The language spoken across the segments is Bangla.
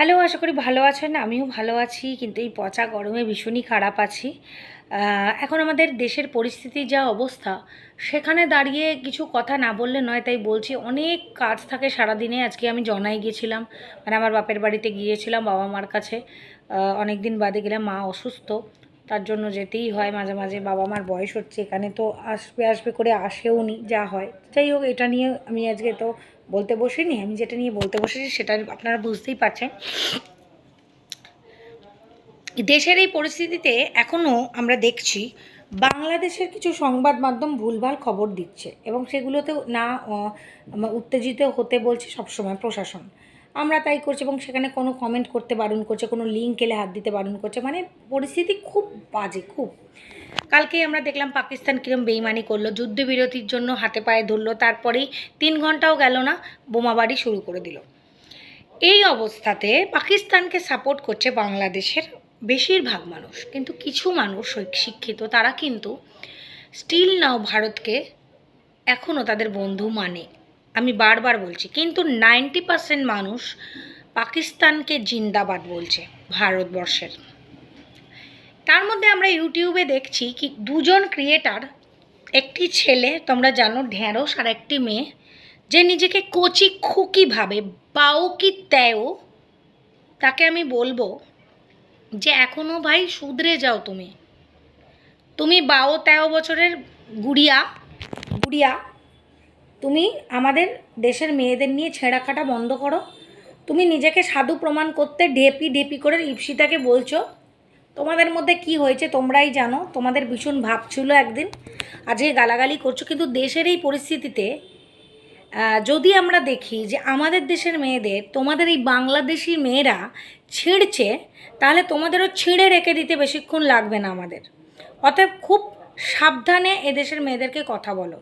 হ্যালো, আশা করি ভালো আছেন। আমিও ভালো আছি, কিন্তু এই পচা গরমে ভীষণই খারাপ আছি। এখন আমাদের দেশের পরিস্থিতি যা অবস্থা, সেখানে দাঁড়িয়ে কিছু কথা না বললে নয়, তাই বলছি অনেক কাজ থাকে সারাদিনে। আজকে আমি জনাই গিয়েছিলাম মানে আমার বাপের বাড়িতে গিয়েছিলাম বাবা মার কাছে। অনেক দিন বাদে গেলাম, মা অসুস্থ। তার জন্য যেতেই হয় মাঝে মাঝে। বাবা মার বয়স হচ্ছে, এখানে তো আসবে আসবে করে আসেও নি, যা হয়। যাই হোক, এটা নিয়ে আমি আজকে তো বলতে বসিনি, আমি যেটা নিয়ে বলতে বসেছি সেটা আপনারা বুঝতেই পারছেন। দেশের এই পরিস্থিতিতে এখনও আমরা দেখছি, বাংলাদেশের কিছু সংবাদ মাধ্যম ভুলভাল খবর দিচ্ছে এবং সেগুলোতেও না উত্তেজিত হতে বলছে সবসময় প্রশাসন। আমরা তাই করছি এবং সেখানে কোনো কমেন্ট করতে বারণ করছে, কোনো লিঙ্ক এলে হাত দিতে বারণ করছে। মানে পরিস্থিতি খুব বাজে, খুব। কালকে আমরা দেখলাম পাকিস্তান কিরম বেইমানি করল, যুদ্ধবিরতির জন্য হাতে পায়ে ধরলো, তারপরেই তিন ঘন্টাও গেল না, বোমাবাড়ি শুরু করে দিল। এই অবস্থাতে পাকিস্তানকে সাপোর্ট করছে বাংলাদেশের বেশিরভাগ মানুষ, কিন্তু কিছু মানুষ শিক্ষিত, তারা কিন্তু স্টিল নাও ভারতকে এখনও তাদের বন্ধু মানে আমি বারবার বলছি, কিন্তু নাইনটি পার্সেন্ট মানুষ পাকিস্তানকে জিন্দাবাদ বলছে ভারতবর্ষের। তার মধ্যে আমরা ইউটিউবে দেখছি কি দুজন ক্রিয়েটার, একটি ছেলে, তোমরা জানো, ঢ্যাঁড়স, আর একটি মেয়ে, যে নিজেকে কচি খুকি ভাবে বাও কি তেও তাকে আমি বলব যে এখনও ভাই শুধরে যাও তুমি। তুমি বাও তেরো বছরের গুড়িয়া গুড়িয়া তুমি আমাদের দেশের মেয়েদের নিয়ে ছেঁড়া ছেঁড়াকাটা বন্ধ করো। তুমি নিজেকে সাধু প্রমাণ করতে ডেপি ডেপি করে ইপসিতাকে বলছো। তোমাদের মধ্যে কি হয়েছে তোমরাই জানো। তোমাদের ভীষণ ভাব ছিল একদিন। আজকে গালাগালি করছ। কিন্তু দেশের এই পরিস্থিতিতে যদি আমরা দেখি যে আমাদের দেশের মেয়েদের, তোমাদের এই বাংলাদেশি মেয়েরা ছিঁড়ছে, তাহলে তোমাদেরও ছিঁড়ে রেখে দিতে বেশিক্ষণ লাগবে না আমাদের। অতএব খুব সাবধানে এদেশের মেয়েদেরকে কথা বলো।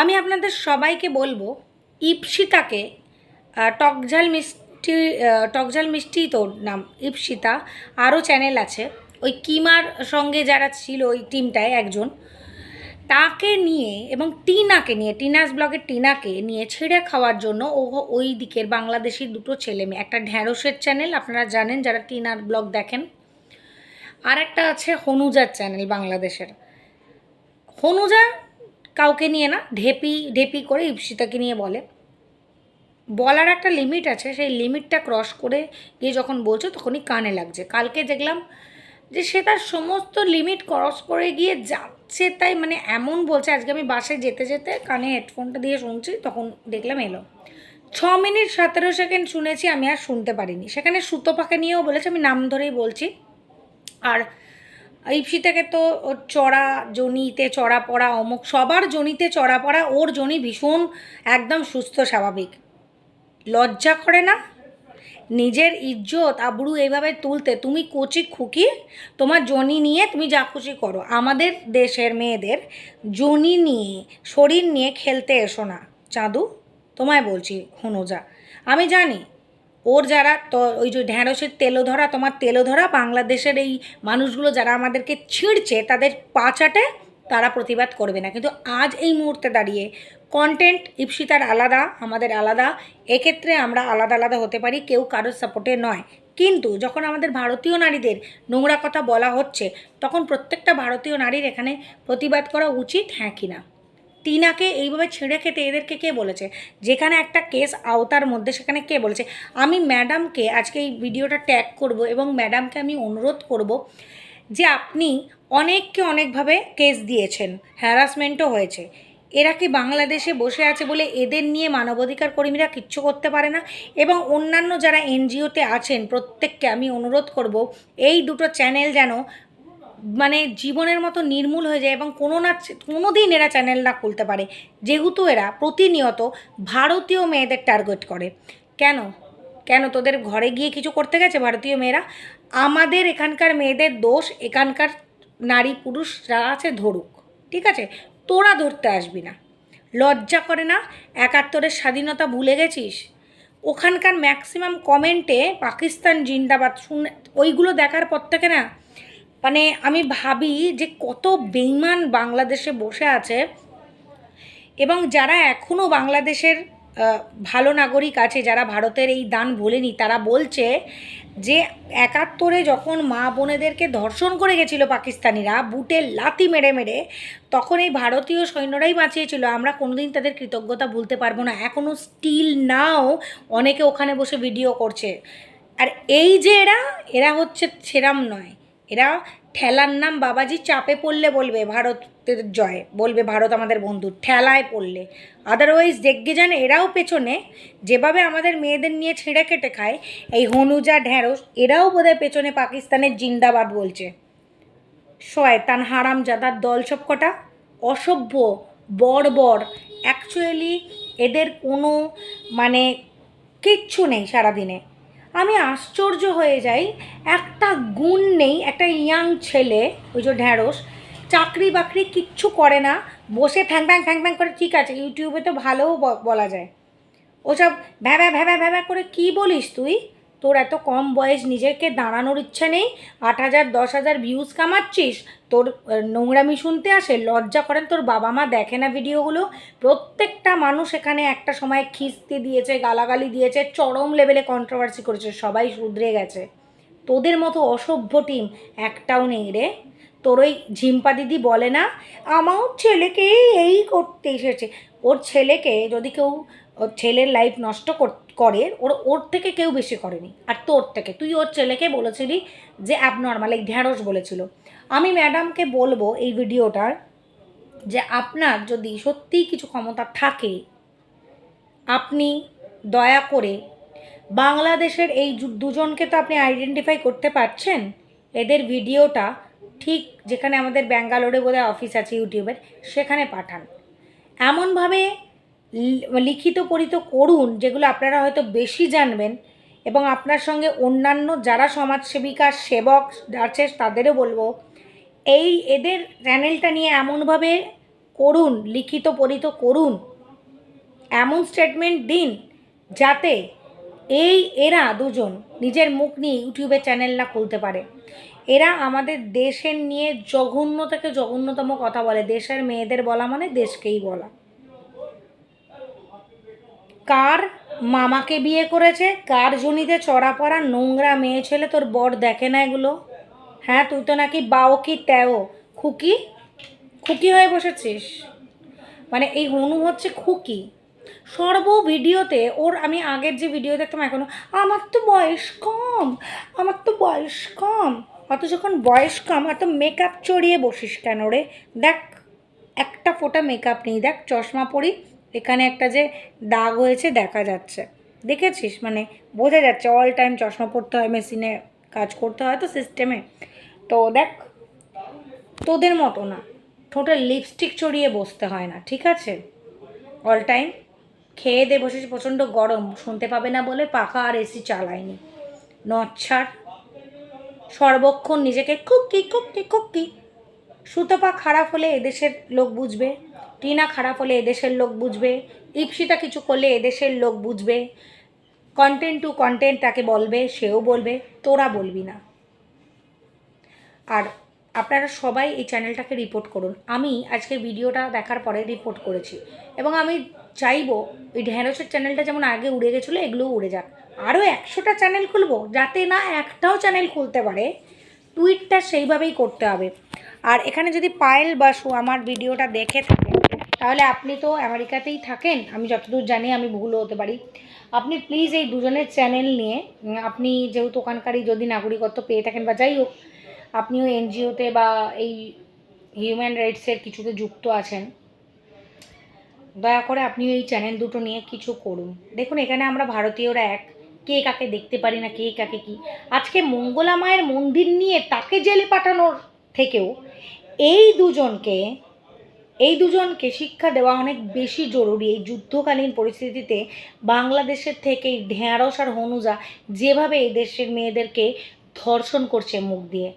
আমি আপনাদের সবাইকে বলব, ইপসিতাকে টকঝাল মিষ্টি টকঝাল মিষ্টি তোর নাম, ইপসিতা, আরও চ্যানেল আছে। ওই কিমার সঙ্গে যারা ছিল ওই টিমটায় একজন। তাকে নিয়ে এবং টিনাকে নিয়ে, টিনাস ব্লগের টিনাকে নিয়ে ছেড়ে খাওয়ার জন্য ও ওই দিকের বাংলাদেশি দুটো ছেলে মেয়ে, একটা ঢ্যাঁড়সের চ্যানেল, আপনারা জানেন যারা টিনার ব্লগ দেখেন। আর একটা আছে হনুজার চ্যানেল বাংলাদেশের। হনুজা কাউকে নিয়ে না, ঢেপি ঢেপি করে ইপসিতাকে নিয়ে বলে। বলার একটা লিমিট আছে, সেই লিমিটটা ক্রস করে গিয়ে যখন বলছো তখনই কানে লাগছে। কালকে দেখলাম যে সে তার সমস্ত লিমিট ক্রস করে গিয়ে যাচ্ছে তাই মানে এমন বলছে, আজকে আমি বাসে যেতে যেতে কানে হেডফোনটা দিয়ে শুনছি, তখন দেখলাম এলো। ছ মিনিট সতেরো সেকেন্ড শুনেছি, আমি আর শুনতে পারিনি। সেখানে সুতো পাখা নিয়েও বলেছে, আমি নাম ধরেই বলছি। আর ইপসিতাকে তো ওর চড়া জনিতে চড়া পড়া অমুক, সবার জনিতে চড়া পড়া, ওর জনি ভীষণ একদম সুস্থ, স্বাভাবিক। লজ্জা করে না? নিজের ইজ্জত আবরু এইভাবে তুলতে, তুমি কচি খুকি, তোমার জনি নিয়ে তুমি যা খুশি করো। আমাদের দেশের মেয়েদের জনি নিয়ে, শরীর নিয়ে খেলতে এসো না। চাঁদু, তোমায় বলছি, হনুজা। আমি জানি ওর যারা তো ওই যে ঢ্যাঁড়সের তেলো ধরা, তোমার তেলো ধরা, বাংলাদেশের এই মানুষগুলো যারা আমাদেরকে ছিঁড়ছে, তাদের পাচাটে তারা প্রতিবাদ করবে না। কিন্তু আজ এই মুহূর্তে দাঁড়িয়ে কন্টেন্ট ইপসিতার আলাদা, আমাদের আলাদা। এক্ষেত্রে আমরা আলাদা আলাদা হতে পারি, কেউ কারোর সাপোর্টে নয়। কিন্তু যখন আমাদের ভারতীয় নারীদের নোংরা কথা বলা হচ্ছে, তখন প্রত্যেকটা ভারতীয় নারীর এখানে প্রতিবাদ করা উচিত হ্যাঁ কি না? টিনাকে এইভাবে ছেড়ে খেতে এদেরকে কে বলেছে? যেখানে একটা কেস আওতার মধ্যে, সেখানে কে বলেছে? আমি ম্যাডামকে আজকে এই ভিডিওটা ট্যাগ করব এবং ম্যাডামকে আমি অনুরোধ করব যে আপনি অনেককে অনেকভাবে কেস দিয়েছেন হ্যারাসমেন্টও হয়েছে। এরা কি বাংলাদেশে বসে আছে বলে এদের নিয়ে মানবাধিকার কর্মীরা কিচ্ছু করতে পারে না? এবং অন্যান্য যারা এনজিওতে আছেন, প্রত্যেককে আমি অনুরোধ করব, এই দুটো চ্যানেল যেন মানে জীবনের মতো নির্মূল হয়ে যায় এবং কোনো না কোনো দিন এরা চ্যানেল না খুলতে পারে। যেহেতু এরা প্রতিনিয়ত ভারতীয় মেয়েদের টার্গেট করে। কেন? কেন তোদের ঘরে গিয়ে কিছু করতে গেছে ভারতীয় মেয়েরা? আমাদের এখানকার মেয়েদের দোষ এখানকার নারী পুরুষ যারা আছে ধরুক। ঠিক আছে? তোরা ধরতে আসবি না। লজ্জা করে না? একাত্তরের স্বাধীনতা ভুলে গেছিস? ওখানকার ম্যাক্সিমাম কমেন্টে পাকিস্তান জিন্দাবাদ শুনে, ওইগুলো দেখার পর থেকে না মানে আমি ভাবি যে কত বেইমান বাংলাদেশে বসে আছে এবং যারা এখনও বাংলাদেশের ভালো নাগরিক আছে, যারা ভারতের এই দান ভোলেনি, তারা বলছে যে একাত্তরে যখন মা বোনেদেরকে ধর্ষণ করে গেছিল পাকিস্তানিরা বুটের লাতি মেরে মেরে, তখন এই ভারতীয় সৈন্যরাই বাঁচিয়েছিল। আমরা কোনোদিন তাদের কৃতজ্ঞতা ভুলতে পারব না। এখনও স্টিল নাও অনেকে ওখানে বসে ভিডিও করছে। আর এই যে এরা এরা হচ্ছে সেরাম নয়। এরা ঠেলার নাম বাবাজি চাপে পড়লে বলবে ভারতের জয়, বলবে ভারত আমাদের বন্ধু, ঠেলায় পড়লে। আদারওয়াইজ দেখবে যান এরাও পেছনে, যেভাবে আমাদের মেয়েদের নিয়ে ছেঁড়ে কেটে খায়, এই হনুজা, ঢ্যাঁড়স, এরাও বোধহয় পেছনে পাকিস্তানের জিন্দাবাদ বলছে। শয়তান হারাম জাদার দল সব কটা অসভ্য, বর্বর। অ্যাকচুয়ালি এদের কোনো মানে কিচ্ছু নেই সারাদিনে। আমি আশ্চর্য হয়ে যাই। একটা গুণ নেই, একটা ইয়াং ছেলে, ওই যে ঢ্যাঁড়স চাকরি বাকরি কিচ্ছু করে না, বসে ফ্যাং ফ্যাং ফ্যাং ফ্যাং করে, ঠিক আছে, ইউটিউবে তো ভালোও বলা যায়। ওসব ভ্যাবা ভ্যাবা ভ্যাবা করে কি বলিস তুই? তোর এত কম বয়স, নিজেকে দাঁড়ানোর ইচ্ছে নেই, আট হাজার, দশ হাজার ভিউজ কামাচ্ছিস, তোর নোংরামি শুনতে আসে, লজ্জা করেন তোর বাবা মা, দেখে না ভিডিওগুলো, প্রত্যেকটা মানুষ এখানে একটা সময় খিস্তি দিয়েছে, গালাগালি দিয়েছে, চরম লেভেলে কন্ট্রোভার্সি করেছে, সবাই শুধরে গেছে। তোদের মতো অসভ্য টিম একটাও নেই রে। তোর ওই ঝিম্পা দিদি বলে না, আমার ছেলেকে এই করতে এসেছে। ওর ছেলেকে যদি কেউ, ওর ছেলের লাইফ নষ্ট কর- করে, ওর ওর থেকে কেউ বেশি করেনি। আর তোর থেকে। তুই ওর ছেলেকে বলেছিলি যে অ্যাবনর্মাল এই ঢ্যাঁড়স বলেছিল। আমি ম্যাডামকে বলব এই ভিডিওটার যে আপনার যদি সত্যিই কিছু ক্ষমতা থাকে, আপনি দয়া করে বাংলাদেশের এই দুজনকে তো আপনি আইডেন্টিফাই করতে পারছেন। এদের ভিডিওটা ঠিক যেখানে আমাদের ব্যাঙ্গালোরে বোধহয় অফিস আছে, ইউটিউবের, সেখানে পাঠান। এমনভাবে লিখিত পরিত করুন, যেগুলো আপনারা হয়তো বেশি জানবেন এবং আপনার সঙ্গে অন্যান্য যারা সমাজসেবিকা, সেবক আছে তাদেরও বলব, এই এদের চ্যানেলটা নিয়ে এমনভাবে করুন, লিখিত পরিত করুন, এমন স্টেটমেন্ট দিন যাতে এই এরা দুজন নিজের মুখ নিয়ে ইউটিউবে চ্যানেল না খুলতে পারে। এরা আমাদের দেশের নিয়ে জঘন্য থেকে জঘন্যতম কথা বলে, দেশের মেয়েদের বলা মানে দেশকেই বলা। কার মামাকে বিয়ে করেছে? কার জনিতে চড়া পড়া নোংরা মেয়ে ছেলে তোর বর দেখে না এগুলো? হ্যাঁ তুই তো নাকি বাও কি তেও খুকি? খুকি হয়ে বসেছিস? মানে এই হনু হচ্ছে খুকি। সর্ব ভিডিওতে ওর আমি আগের যে ভিডিও দেখতাম এখনও, আমার তো বয়স কম, আমার তো বয়স কম। অত যখন বয়স কম এত মেকআপ চড়িয়ে বসিস কেন রে? দেখ, একটা ফোঁটা মেকআপ নেই, দেখ, চশমা পরি এখানে একটা যে দাগ হয়েছে দেখা যাচ্ছে। দেখেছিস? মানে বোঝা যাচ্ছে অল টাইম চশমা পরতে হয় মেশিনে কাজ করতে হয় তো সিস্টেমে তো দেখ, তোদের মতো না, ঠোঁটে লিপস্টিক চড়িয়ে বসতে হয় না, ঠিক আছে? অল টাইম খেয়ে দিয়ে বসেছি প্রচণ্ড গরম, শুনতে পাবে না বলে পাখা আর এসি চালায়নি। নচ্ছার সর্বক্ষণ নিজেকে কুকি কুকি কুকি। সুতপা খারাপ হলে এদেশের লোক বুঝবে। টিনা খারাপ হলে এদেশের লোক বুঝবে ইপসিতা কিছু করলে এদেশের লোক বুঝবে। কন্টেন্ট টু কন্টেন্ট তাকে বলবে, সেও বলবে, তোরা বলবি না। আর আপনারা সবাই এই চ্যানেলটাকে রিপোর্ট করুন। আমি আজকে ভিডিওটা দেখার পরে রিপোর্ট করেছি। এবং আমি চাইব ওই ঢ্যাঁড়সের চ্যানেলটা যেমন আগে উড়ে গেছিল, এগুলোও উড়ে যাক। আরও একশোটা চ্যানেল খুলবো, যাতে না একটাও চ্যানেল খুলতে পারে। টুইটটা সেইভাবেই করতে হবে। আর এখানে যদি পায়েল বাসু আমার ভিডিওটা দেখে থাকেন তাহলে আপনি তো আমেরিকাতেই থাকেন। আমি যতদূর জানি আমি ভুলও হতে পারি। আপনি প্লিজ এই দুজনের চ্যানেল নিয়ে আপনি যেহেতু ওখানকারই যদি নাগরিকত্ব পেয়ে থাকেন বা যাই হোক, আপনিও এনজিওতে বা এই হিউম্যান রাইটসের কিছুতে যুক্ত আছেন, দয়া করে আপনি এই চ্যানেল দুটো নিয়ে কিছু করুন। দেখুন, এখানে আমরা ভারতীয়রা এক। কে কাকে দেখতে পারি না, কে কাকে কি? আজকে মঙ্গলা মায়ের মন্দির নিয়ে তাকে জেলে পাঠানোর থেকেও এই দুজনকে এই দুজনকে শিক্ষা দেওয়া অনেক বেশি জরুরি এই যুদ্ধকালীন পরিস্থিতিতে বাংলাদেশের থেকে ঢেঁড়স আর হনুজা যেভাবে এই দেশের মেয়েদেরকে ধর্ষণ করছে মুখ দিয়ে।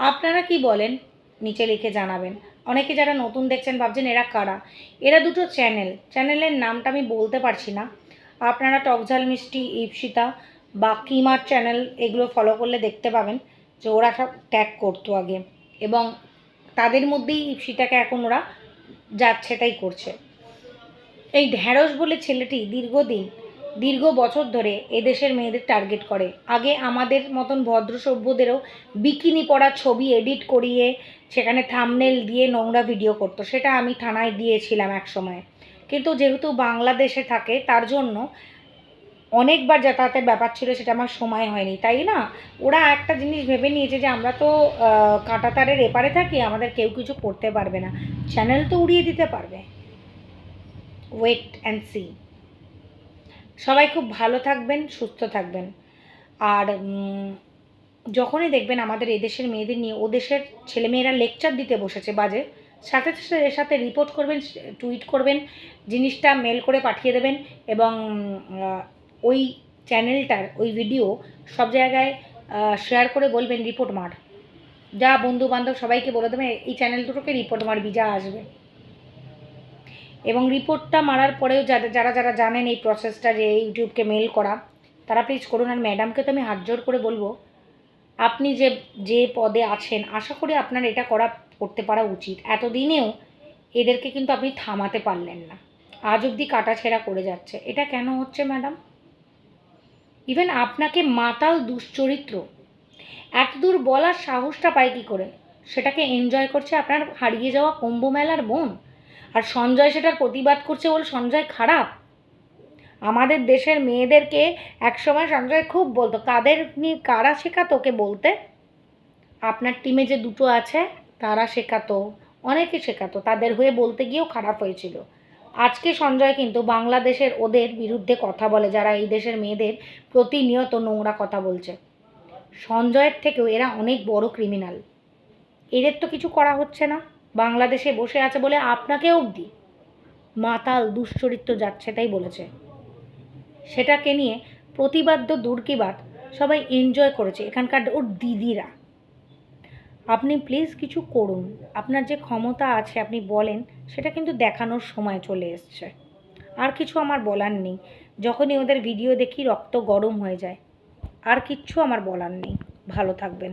আপনারা কি বলেন? নিচে লিখে জানাবেন। অনেকে যারা নতুন দেখছেন ভাবছেন এরা কারা? এরা দুটো চ্যানেল। চ্যানেলের নামটা আমি বলতে পারছি না। আপনারা টকঝাল মিষ্টি ইপসিতা বা কিমার চ্যানেল এগুলো ফলো করলে দেখতে পাবেন। যে ওরা সব ট্যাগ করতো আগে। এবং তাদের মধ্যেই ইপসিতাকে এখন ওরা যাচ্ছে, তাই করছে। এই ঢ্যাঁড়স বলে ছেলেটি দীর্ঘদিন, দীর্ঘ বছর ধরে এদেশের মেয়েদের টার্গেট করে। আগে আমাদের মতন ভদ্র সভ্যদেরও বিকিনি পড়া ছবি এডিট করিয়ে সেখানে থামনেল দিয়ে নোংরা ভিডিও করতো, সেটা আমি থানায় দিয়েছিলাম এক সময় কিন্তু যেহেতু বাংলাদেশে থাকে, তার জন্য অনেকবার যাতায়াতের ব্যাপার ছিল, সেটা আমার সময় হয়নি। তাই না? ওরা একটা জিনিস ভেবে নিয়েছে যে, আমরা তো কাঁটাতারের এপারে থাকি, আমাদের কেউ কিছু করতে পারবে না। চ্যানেল তো উড়িয়ে দিতে পারবে। ওয়েট অ্যান্ড সি সবাই খুব ভালো থাকবেন, সুস্থ থাকবেন। আর যখনই দেখবেন আমাদের এদেশের মেয়েদের নিয়ে ও দেশের ছেলেমেয়েরা লেকচার দিতে বসেছে বাজে, সাথে সাথে এর সাথে রিপোর্ট করবেন টুইট করবেন, জিনিসটা মেল করে পাঠিয়ে দেবেন এবং ওই চ্যানেলটার ওই ভিডিও সব জায়গায় শেয়ার করে বলবেন রিপোর্ট মার। যা বন্ধু বান্ধব সবাইকে বলে দেবেন এই চ্যানেল দুটোকে রিপোর্ট মারবি যা আসবে। এবং রিপোর্টটা মারার পরেও যারা যারা যারা জানেন এই প্রসেসটা যে ইউটিউবকে মেল করা, তারা প্লিজ করুন। আর ম্যাডামকে তো আমি হাত জোর করে বলব, আপনি যে যে পদে আছেন, আশা করি আপনার এটা করা, করতে পারা উচিত। এতদিনেও এদেরকে কিন্তু আপনি থামাতে পারলেন না। আজ অবধি কাটাছেঁড়া করে যাচ্ছে। এটা কেন হচ্ছে ম্যাডাম ইভেন আপনাকে মাতাল দুশ্চরিত্র। এত দূর বলার সাহসটা পায় কী করে? সেটাকে এনজয় করছে আপনার হারিয়ে যাওয়া কুম্ভ মেলার বোন। আর সঞ্জয় সেটার প্রতিবাদ করছে বলে সঞ্জয় খারাপ। আমাদের দেশের মেয়েদেরকে একসময় সঞ্জয় খুব বলতো। কাদের নিয়ে কারা শেখাতো ওকে বলতে? আপনার টিমে যে দুটো আছে, তারা শেখাতো, অনেকে শেখাতো। তাদের হয়ে বলতে গিয়েও খারাপ হয়েছিল। আজকে সঞ্জয় কিন্তু বাংলাদেশের ওদের বিরুদ্ধে কথা বলে, যারা এই দেশের মেয়েদের প্রতিনিয়ত নোংরা কথা বলছে। সঞ্জয়ের থেকেও এরা অনেক বড় ক্রিমিনাল এদের তো কিছু করা হচ্ছে না। বাংলাদেশে বসে আছে বলে আপনাকে অবধি মাতাল, দুশ্চরিত্র যাচ্ছে তাই বলেছে। সেটাকে নিয়ে প্রতিবাদ্য দূর কি বাদ সবাই এনজয় করেছে। এখানকার ওর দিদিরা। আপনি প্লিজ কিছু করুন। আপনার যে ক্ষমতা আছে, আপনি বলেন, সেটা কিন্তু দেখানোর সময় চলে এসছে। আর কিছু আমার বলার নেই। যখনই ওদের ভিডিও দেখি, রক্ত গরম হয়ে যায়। আর কিচ্ছু আমার বলার নেই। ভালো থাকবেন।